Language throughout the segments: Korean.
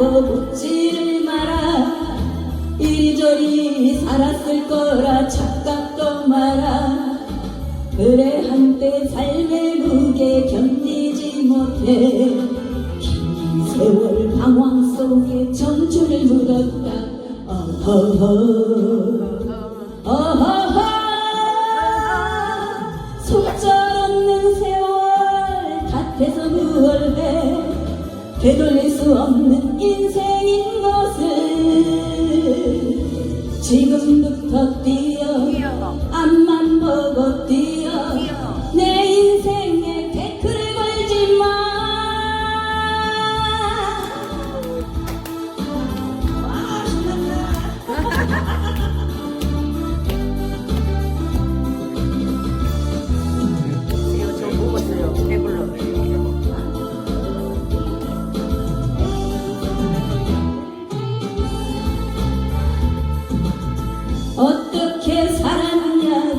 뭐라고 묻지를 마라. 이리저리 살았을 거라 착각도 마라. 그래 한때 삶의 무게 견디지 못해. 긴 세월 방황 속에 청춘을 묻었다. 어허허. 어허허. 속절 없는 세월 탓해서 무얼 해 되돌릴 수 없는 인생인 것을 지금부터 뛰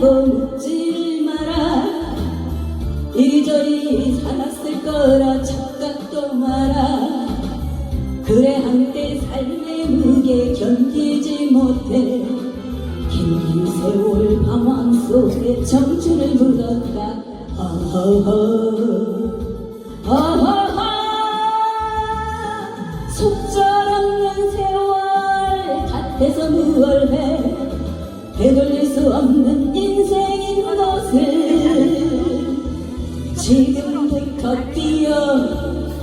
살았냐고 묻지를 마라. 이리저리 살았을 거라 착각도 마라. 그래 한때 삶의 무게 견디지 못해. 긴 세월 방황 속에 청춘을 묻었다. 어허허. 어허허. 속절없는 세월 탓해서 무얼 해 되돌릴 수 없는 인생인 것을 지금부터 뛰어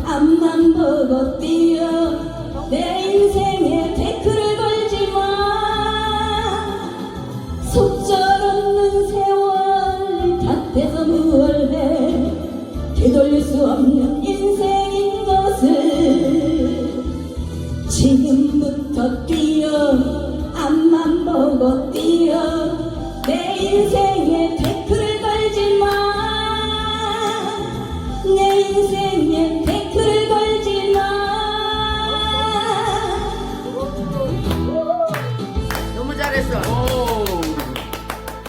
앞만 보고 뛰어 내 인생에 태클을 걸지 마. 속절없는 세월 탓해서 무얼 해? 되돌릴 수 없는 인생인 것을 지금부터 뛰어 보고 뛰어 내 인생에 태클을 걸지 마내 인생에 태클을